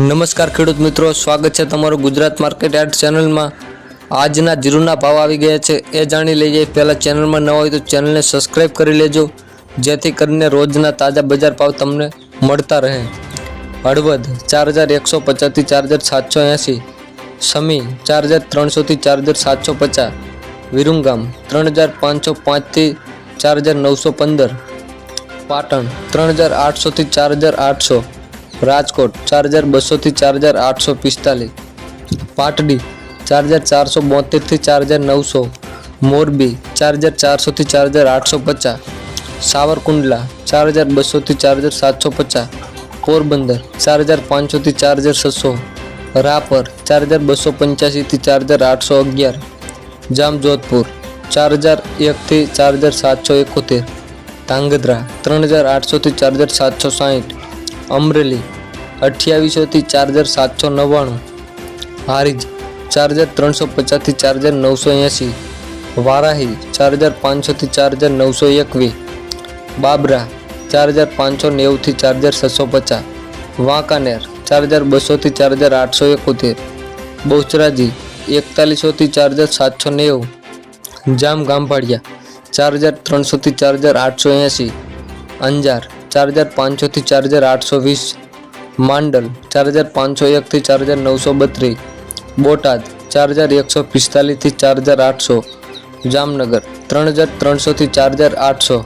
નમસ્કાર ખેડૂત મિત્રો, સ્વાગત છે તમારું ગુજરાત માર્કેટ યાર્ડ ચેનલમાં. આજના જીરુના ભાવ આવી ગયા છે, એ જાણી લઈએ. પહેલાં ચેનલમાં ન હોય તો ચેનલને સબસ્ક્રાઈબ કરી લેજો, જેથી કરીને રોજના તાજા બજાર ભાવ તમને મળતા રહે. હળવદ ચાર હજાર એકસો પચાસથી ચાર હજાર સાતસો એંસી, સમી ચાર હજાર ત્રણસોથી ચાર હજાર સાતસો પચાસ, વિરુંગામ ત્રણ હજાર પાંચસો પાંચથી ચાર હજાર નવસો પંદર, પાટણ ત્રણ હજાર આઠસોથી ચાર હજાર આઠસો રાજકોટ ચાર હજાર બસોથી ચાર હજાર આઠસો પિસ્તાલીસ. પાટડી ચાર હજાર ચારસો બોતેરથી ચાર હજાર નવસો. મોરબી ચાર હજાર ચારસોથી ચાર હજાર આઠસો પચાસ. સાવરકુંડલા ચાર હજાર બસોથી ચાર હજાર સાતસો પચાસ. પોરબંદર ચાર હજાર પાંચસોથી ચાર હજાર છસો. રાપર ચાર હજાર બસો પંચ્યાસીથી ચાર હજાર આઠસો અગિયાર. જામજોધપુર ચાર હજાર એકથી ચાર હજાર સાતસો એકોતેર. ધાંગધ્રા, ત્રણ હજાર આઠસોથી ચાર હજાર સાતસો સાહીઠ. અમરેલી અઠ્યાવીસોથી ચાર્જર સાતસો નવ્વાણું. હારીજ ચાર હજાર ત્રણસો પચાસથી ચાર્જર નવસો એંસી વારાહી ચાર હજાર પાંચસોથી ચાર હજાર નવસો એકવીસ બાબરા ચાર હજાર પાંચસો નેવુંથી ચાર્જર છસો પચાસ વાંકાનેર ચાર હજાર બસોથી ચાર હજાર આઠસો એકોતેર બહુચરાજી, એકતાલીસોથી ચાર્જર સાતસો નેવું જામ ગામભાડિયા ચાર હજાર ત્રણસોથી ચાર્જર આઠસો એંસી અંજાર ચાર હજાર પાંચસોથી ચાર્જર આઠસો વીસ માંડલ ચાર હજાર પાંચસો એકથી ચાર હજાર નવસો બત્રીસ, બોટાદ ચાર હજાર એકસો પિસ્તાલીસથી ચાર હજાર આઠસો, જામનગર ત્રણ હજાર ત્રણસોથી ચાર હજાર આઠસો.